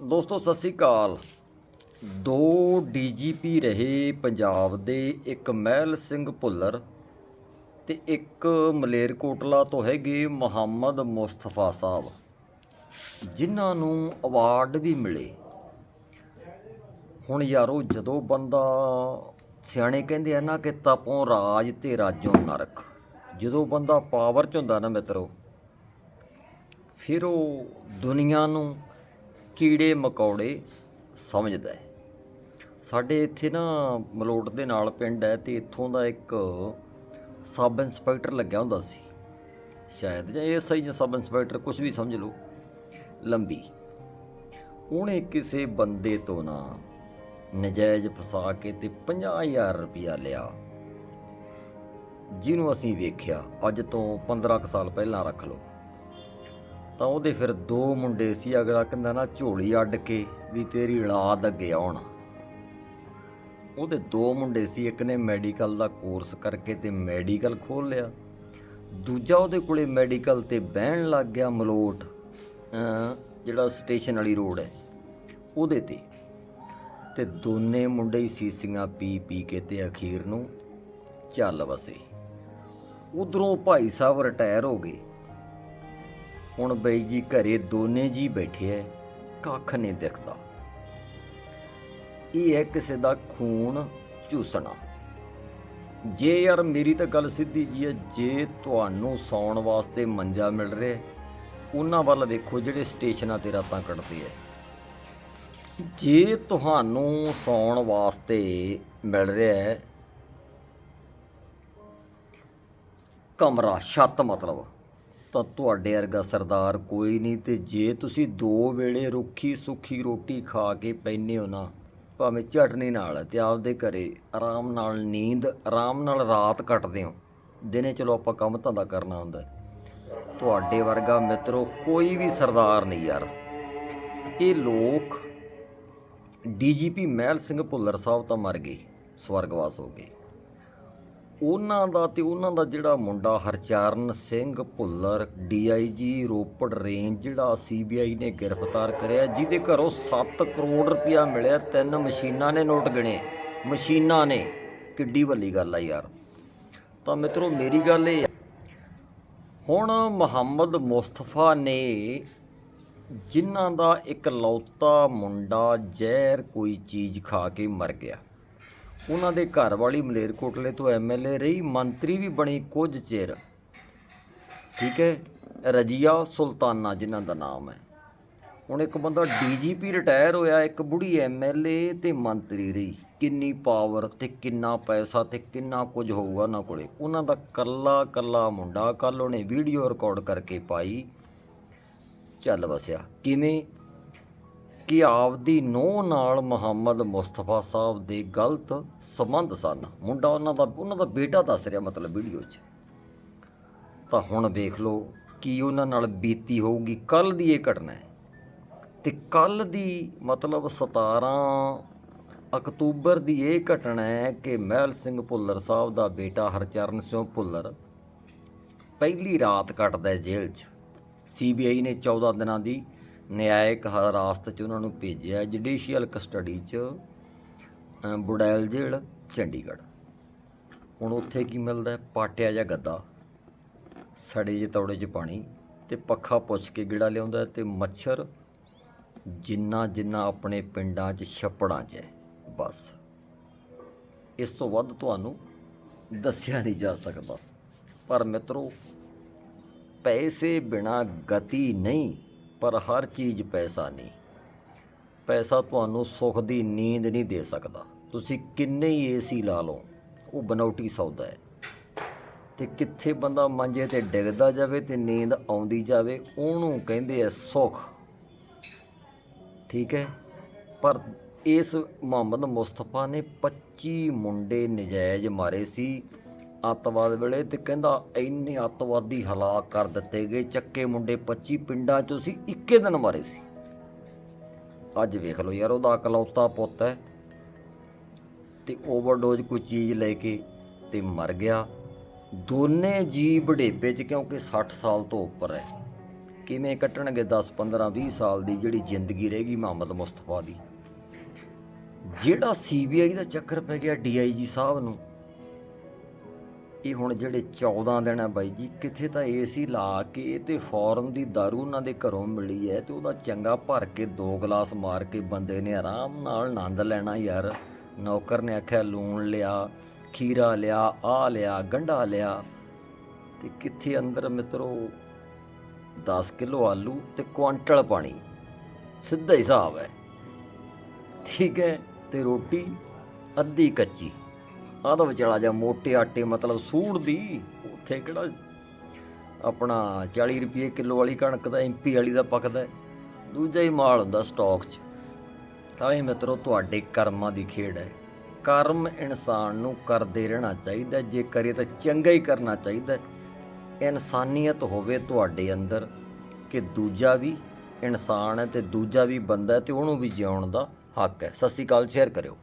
ਦੋਸਤੋ, ਸਤਿ ਸ੍ਰੀ ਅਕਾਲ। ਦੋ ਡੀਜੀਪੀ ਰਹੇ ਪੰਜਾਬ ਦੇ, ਇੱਕ ਮਹਿਲ ਸਿੰਘ ਭੁੱਲਰ ਤੇ ਇੱਕ ਮਲੇਰਕੋਟਲਾ ਤੋਂ ਹੈਗੇ ਮੁਹੰਮਦ ਮੁਸਤਫਾ ਸਾਹਿਬ, ਜਿਨ੍ਹਾਂ ਨੂੰ ਅਵਾਰਡ ਵੀ ਮਿਲੇ। ਹੁਣ ਯਾਰੋ, ਜਦੋਂ ਬੰਦਾ ਸਿਆਣੇ ਕਹਿੰਦੇ ਆ ਨਾ ਕਿ ਤਪੋਂ ਰਾਜ ਤੇ ਰਾਜੋਂ ਨਰਕ, ਜਦੋਂ ਬੰਦਾ ਪਾਵਰ 'ਚ ਹੁੰਦਾ ਨਾ ਮਿੱਤਰੋ, ਫਿਰ ਉਹ ਦੁਨੀਆ ਨੂੰ ਕੀੜੇ ਮਕੌੜੇ ਸਮਝਦਾ ਹੈ। ਸਾਡੇ ਇੱਥੇ ਨਾ ਮਲੋਟ ਦੇ ਨਾਲ ਪਿੰਡ ਹੈ ਤੇ ਇੱਥੋਂ ਦਾ ਇੱਕ ਸਬ ਇੰਸਪੈਕਟਰ ਲੱਗਿਆ ਹੁੰਦਾ ਸੀ। ਸ਼ਾਇਦ ਜਾਂ ਇਹ ਸਹੀ ਜਾਂ ਸਬ ਇੰਸਪੈਕਟਰ ਕੁਝ ਵੀ ਸਮਝ ਲਓ। ਲੰਬੀ। ਉਹਨੇ ਕਿਸੇ ਬੰਦੇ ਤੋਂ ਨਾ ਨਜਾਇਜ਼ ਫਸਾ ਕੇ ਤੇ 50000 ਰੁਪਇਆ ਲਿਆ। ਜਿਹਨੂੰ ਅਸੀਂ ਵੇਖਿਆ, ਅੱਜ ਤੋਂ 15 ਕੁ ਸਾਲ ਪਹਿਲਾਂ ਰੱਖ ਲਓ। ਤਾਂ ਉਹਦੇ ਫਿਰ ਦੋ ਮੁੰਡੇ ਸੀ, ਅਗਲਾ ਕਹਿੰਦਾ ਨਾ ਝੋਲੀ ਅੱਡ ਕੇ ਵੀ ਤੇਰੀ ਔਲਾਦ ਅੱਗੇ ਆਉਣ। ਉਹਦੇ ਦੋ ਮੁੰਡੇ ਸੀ, ਇੱਕ ਨੇ ਮੈਡੀਕਲ ਦਾ ਕੋਰਸ ਕਰਕੇ ਤੇ ਮੈਡੀਕਲ ਖੋਲ ਲਿਆ। ਦੂਜਾ ਉਹਦੇ ਕੋਲੇ ਮੈਡੀਕਲ ਤੇ ਬਹਿਣ ਲੱਗ ਗਿਆ ਮਲੋਟ ਜਿਹੜਾ ਸਟੇਸ਼ਨ ਵਾਲੀ ਰੋਡ ਹੈ, ਉਹਦੇ ਤੇ। ਤੇ ਦੋਨੇ ਮੁੰਡੇ ਹੀ ਸੀਸੀਆਂ ਪੀ ਪੀ ਕੇ ਤੇ ਅਖੀਰ ਨੂੰ ਚੱਲ ਵਸੇ। ਉਧਰੋਂ ਭਾਈ ਸਾਹਿਬ ਰਿਟਾਇਰ ਹੋ ਗਏ। ਹੁਣ ਬਈ ਜੀ ਘਰੇ ਦੋਨੇ ਜੀ ਬੈਠੇ ਐ, ਕੱਖ ਨਹੀਂ ਦਿਖਦਾ। ਇਹ ਹੈ ਕਿਸੇ ਦਾ ਖੂਨ ਚੂਸਣਾ ਜੇ ਯਾਰ ਮੇਰੀ ਤਾਂ ਗੱਲ ਸਿੱਧੀ ਜੀ ਹੈ ਜੇ ਤੁਹਾਨੂੰ ਸੌਣ ਵਾਸਤੇ ਮੰਜਾ ਮਿਲ ਰਿਹਾ ਉਹਨਾਂ ਵੱਲ ਵੇਖੋ ਜਿਹੜੇ ਸਟੇਸ਼ਨਾਂ ਤੇ ਰਾਤਾਂ ਕੱਟਦੇ ਐ। ਜੇ ਤੁਹਾਨੂੰ ਸੌਣ ਵਾਸਤੇ ਮਿਲ ਰਿਹਾ ਹੈ ਕਮਰਾ, ਛੱਤ ਮਤਲਬ। ਤਾਂ ਤੁਹਾਡੇ ਵਰਗਾ ਸਰਦਾਰ ਕੋਈ ਨਹੀਂ ਤੇ ਜੇ ਤੁਸੀਂ ਦੋ ਵੇਲੇ ਰੁੱਖੀ ਸੁੱਖੀ ਰੋਟੀ ਖਾ ਕੇ ਪੈਨੇ ਹੋ ਨਾ, ਭਾਵੇਂ ਚਟਨੀ ਨਾਲ ਤੇ ਆਪਦੇ ਘਰੇ ਆਰਾਮ ਨਾਲ ਨੀਂਦ, ਆਰਾਮ ਨਾਲ ਰਾਤ ਕੱਟਦੇ ਹੋ, ਦਿਨੇ ਚਲੋ ਆਪਾਂ ਕੰਮ ਧੰਦਾ ਕਰਨਾ ਹੁੰਦਾ। ਤੁਹਾਡੇ ਵਰਗਾ ਮਿੱਤਰੋ ਕੋਈ ਵੀ ਸਰਦਾਰ ਨਹੀਂ ਯਾਰ। ਇਹ ਲੋਕ ਡੀਜੀਪੀ ਮਹਿਲ ਸਿੰਘ ਭੁੱਲਰ ਸਾਹਿਬ ਤਾਂ ਮਰ ਗਏ, ਸਵਰਗਵਾਸ ਹੋ ਗਏ। ਉਹਨਾਂ ਦਾ ਤੇ ਉਹਨਾਂ ਦਾ ਜਿਹੜਾ ਮੁੰਡਾ ਹਰਚਰਨ ਸਿੰਘ ਭੁੱਲਰ ਡੀਆਈਜੀ ਰੋਪੜ ਰੇਂਜ ਜਿਹੜਾ ਸੀਬੀਆਈ ਨੇ ਗ੍ਰਿਫਤਾਰ ਕਰਿਆ, ਜਿਹਦੇ ਘਰੋਂ 7 ਕਰੋੜ ਰੁਪਇਆ ਮਿਲਿਆ, ਤਿੰਨ ਮਸ਼ੀਨਾਂ ਨੇ ਨੋਟ ਗਿਣੇ। ਮਸ਼ੀਨਾਂ ਨੇ। ਕਿੱਡੀ ਵੱਡੀ ਗੱਲ ਆ ਯਾਰ। ਤਾਂ ਮਿੱਤਰੋ, ਮੇਰੀ ਗੱਲ ਇਹ ਆ। ਹੁਣ ਮੁਹੰਮਦ ਮੁਸਤਫਾ ਨੇ ਜਿਨ੍ਹਾਂ ਦਾ ਇੱਕ ਲੌਤਾ ਮੁੰਡਾ ਜ਼ਹਿਰ ਕੋਈ ਚੀਜ਼ ਖਾ ਕੇ ਮਰ ਗਿਆ। ਉਹਨਾਂ ਦੇ ਘਰ ਵਾਲੀ ਮਲੇਰਕੋਟਲੇ ਤੋਂ ਐਮਐਲਏ ਰਹੀ, ਮੰਤਰੀ ਵੀ ਬਣੀ ਕੁਝ ਚਿਰ। ਠੀਕ ਹੈ, ਰਜੀਆ ਸੁਲਤਾਨਾ ਜਿਨ੍ਹਾਂ ਦਾ ਨਾਮ ਹੈ। ਹੁਣ ਇੱਕ ਬੰਦਾ ਡੀਜੀਪੀ ਰਿਟਾਇਰ ਹੋਇਆ, ਇੱਕ ਬੁੜੀ ਐਮਐਲਏ ਤੇ ਮੰਤਰੀ ਰਹੀ। ਕਿੰਨੀ ਪਾਵਰ ਤੇ ਕਿੰਨਾ ਪੈਸਾ ਤੇ ਕਿੰਨਾ ਕੁਝ ਹੋਊਗਾ ਉਹਨਾਂ ਕੋਲੇ। ਉਹਨਾਂ ਦਾ ਕੱਲਾ ਕੱਲਾ ਮੁੰਡਾ ਕੱਲ ਉਹਨੇ ਵੀਡੀਓ ਰਿਕਾਰਡ ਕਰਕੇ ਪਾਈ। ਚੱਲ ਵਸਿਆ, ਕਿਵੇਂ? ਕਿ ਆਪਦੀ ਨੂੰਹ ਨਾਲ ਮੁਹੰਮਦ ਮੁਸਤਫਾ ਸਾਹਿਬ ਦੇ ਗਲਤ ਸੰਬੰਧ ਸਨ। ਮੁੰਡਾ ਉਹਨਾਂ ਦਾ ਉਹਨਾਂ ਦਾ ਬੇਟਾ ਦੱਸ ਰਿਹਾ ਮਤਲਬ ਵੀਡੀਓ 'ਚ। ਤਾਂ ਹੁਣ ਵੇਖ ਲਓ ਕੀ ਉਹਨਾਂ ਨਾਲ ਬੀਤੀ ਹੋਊਗੀ। ਕੱਲ ਦੀ ਇਹ ਘਟਨਾ ਹੈ। ਤੇ ਕੱਲ ਦੀ ਮਤਲਬ 17 ਅਕਤੂਬਰ ਦੀ ਇਹ ਘਟਨਾ ਹੈ ਕਿ ਮਹਿਲ ਸਿੰਘ ਭੁੱਲਰ ਸਾਹਿਬ ਦਾ ਬੇਟਾ ਹਰਚਰਨ ਸਿੰਘ ਭੁੱਲਰ ਪਹਿਲੀ ਰਾਤ ਕੱਟਦਾ ਜੇਲ੍ਹ 'ਚ। ਸੀਬੀਆਈ ਨੇ 14 ਦਿਨਾਂ ਦੀ ਨਿਆਇਕ ਹਰਾਸਤ 'ਚ ਉਹਨਾਂ ਨੂੰ ਭੇਜਿਆ ਜੁਡੀਸ਼ੀਅਲ ਕਸਟਡੀ 'ਚ ਬੁੜੈਲ ਜੇਲ੍ਹ, ਚੰਡੀਗੜ੍ਹ। ਹੁਣ ਉੱਥੇ ਕੀ ਮਿਲਦਾ? ਪਾਟਿਆ ਜਾਂ ਗੱਦਾ। ਸੜੇ ਜੇ ਤੌੜੇ 'ਚ ਪਾਣੀ ਤੇ ਪੱਖਾ ਪੁੱਛ ਕੇ ਗਿੜਾ ਲਿਆਉਂਦਾ ਹੈ ਤੇ ਮੱਛਰ ਜਿੰਨਾ ਜਿੰਨਾ ਆਪਣੇ ਪਿੰਡਾਂ 'ਚ ਛੱਪੜਾਂ 'ਚ ਹੈ, ਬਸ। ਇਸ ਤੋਂ ਵੱਧ ਤੁਹਾਨੂੰ ਦੱਸਿਆ ਨਹੀਂ ਜਾ ਸਕਦਾ। ਪਰ ਮਿੱਤਰੋ, ਪੈਸੇ ਬਿਨਾ ਗਤੀ ਨਹੀਂ, ਪਰ ਹਰ ਚੀਜ਼ ਪੈਸਾ ਨਹੀਂ। ਪੈਸਾ ਤੁਹਾਨੂੰ ਸੁੱਖ ਦੀ ਨੀਂਦ ਨਹੀਂ ਦੇ ਸਕਦਾ। ਤੁਸੀਂ ਕਿੰਨੇ ਹੀ ਏਸੀ ਲਾ ਲਓ, ਉਹ ਬਨੌਟੀ ਸੌਦਾ ਹੈ। ਤੇ ਕਿੱਥੇ ਬੰਦਾ ਮੰਜੇ ਤੇ ਡਿੱਗਦਾ ਜਾਵੇ ਤੇ ਨੀਂਦ ਆਉਂਦੀ ਜਾਵੇ, ਉਹਨੂੰ ਕਹਿੰਦੇ ਆ ਸੁੱਖ। ਠੀਕ ਹੈ? ਪਰ ਇਸ ਮੁਹੰਮਦ ਮੁਸਤਫਾ ਨੇ 25 ਮੁੰਡੇ ਨਜਾਇਜ਼ ਮਾਰੇ ਸੀ। ਅੱਤਵਾਦ ਵੇਲੇ ਤੇ ਕਹਿੰਦਾ, ਇੰਨੇ ਅੱਤਵਾਦੀ ਹਲਾਕ ਕਰ ਦਿੱਤੇ ਗਏ, ਚੱਕੇ ਮੁੰਡੇ 25 ਪਿੰਡਾਂ ਚੋਂ ਸੀ, ਇੱਕੇ ਦਿਨ ਮਾਰੇ ਸੀ। ਅੱਜ ਵੇਖ ਲਓ ਯਾਰ, ਉਹਦਾ ਇਕਲੌਤਾ ਪੁੱਤ ਹੈ। ਤੇ ਓਵਰਡੋਜ਼ ਕੋਈ ਚੀਜ਼ ਲੈ ਕੇ ਤੇ ਮਰ ਗਿਆ। ਦੋਨੇ ਜੀ ਬੁਢੇਪੇ 'ਚ ਕਿਉਂਕਿ 60 ਸਾਲ ਤੋਂ ਉੱਪਰ ਹੈ। ਕਿਵੇਂ ਕੱਟਣਗੇ 10 15 20 ਸਾਲ ਦੀ ਜਿਹੜੀ ਜ਼ਿੰਦਗੀ ਰਹੇਗੀ ਮੁਹੰਮਦ ਮੁਸਤਫਾ ਦੀ? ਜਿਹੜਾ ਸੀਬੀਆਈ ਦਾ ਚੱਕਰ ਪੈ ਗਿਆ ਡੀਆਈਜੀ ਸਾਹਿਬ ਨੂੰ, ਇਹ ਹੁਣ ਜਿਹੜੇ 14 ਦਿਨ ਆ ਬਾਈ ਜੀ, ਕਿੱਥੇ ਤਾਂ ਏਸੀ ਲਾ ਕੇ ਤੇ ਫੌਰਨ ਦੀ दारू ਉਹਨਾਂ ਦੇ ਘਰੋਂ ਮਿਲੀ ਹੈ ਤੇ ਉਹਦਾ ਚੰਗਾ ਭਰ ਕੇ ਦੋ ਗਲਾਸ ਮਾਰ ਕੇ ਬੰਦੇ ਨੇ ਆਰਾਮ ਨਾਲ ਆਨੰਦ ਲੈਣਾ ਯਾਰ। ਨੌਕਰ ਨੇ ਆਖਿਆ, ਲੂਣ ਲਿਆ, ਖੀਰਾ ਲਿਆ ਆ ਲਿਆ, ਗੰਢਾ ਲਿਆ। ਤੇ ਕਿੱਥੇ ਅੰਦਰ ਮਿੱਤਰੋ 10 ਕਿਲੋ ਆਲੂ ਤੇ ਕੁਆਂਟਲ ਪਾਣੀ। ਸਿੱਧਾ ਹੀ ਹਿਸਾਬ ਹੈ। ਠੀਕ ਹੈ, ਤੇ ਰੋਟੀ ਅੱਧੀ ਕੱਚੀ। ਆਹ ਤਾਂ ਵਿਚਾਲਾ ਜਾਂ ਮੋਟੇ ਆਟੇ, ਮਤਲਬ ਸੂੜ ਦੀ, ਉੱਥੇ ਕਿਹੜਾ ਆਪਣਾ 40 ਰੁਪਏ ਕਿਲੋ ਵਾਲੀ ਕਣਕ ਦਾ ਐਮਪੀ ਵਾਲੀ ਦਾ ਪੱਕਦਾ ਦੂਜਾ ਹੀ ਮਾਲ ਹੁੰਦਾ ਸਟਾਕ 'ਚ। ਤਾਂ ਇਹ ਮਿੱਤਰੋ ਤੁਹਾਡੇ ਕਰਮਾਂ ਦੀ ਖੇਡ ਹੈ। ਕਰਮ ਇਨਸਾਨ ਨੂੰ ਕਰਦੇ ਰਹਿਣਾ ਚਾਹੀਦਾ ਜੇ ਕਰੇ ਤਾਂ ਚੰਗਾ ਹੀ ਕਰਨਾ ਚਾਹੀਦਾ ਇਨਸਾਨੀਅਤ ਹੋਵੇ ਤੁਹਾਡੇ ਅੰਦਰ ਕਿ ਦੂਜਾ ਵੀ ਇਨਸਾਨ ਹੈ ਤੇ ਦੂਜਾ ਵੀ ਬੰਦਾ ਹੈ ਤੇ ਉਹਨੂੰ ਵੀ ਜਿਉਣ ਦਾ ਹੱਕ ਹੈ। ਸਤਿ ਸ਼੍ਰੀ ਅਕਾਲ, ਸ਼ੇਅਰ ਕਰਿਓ।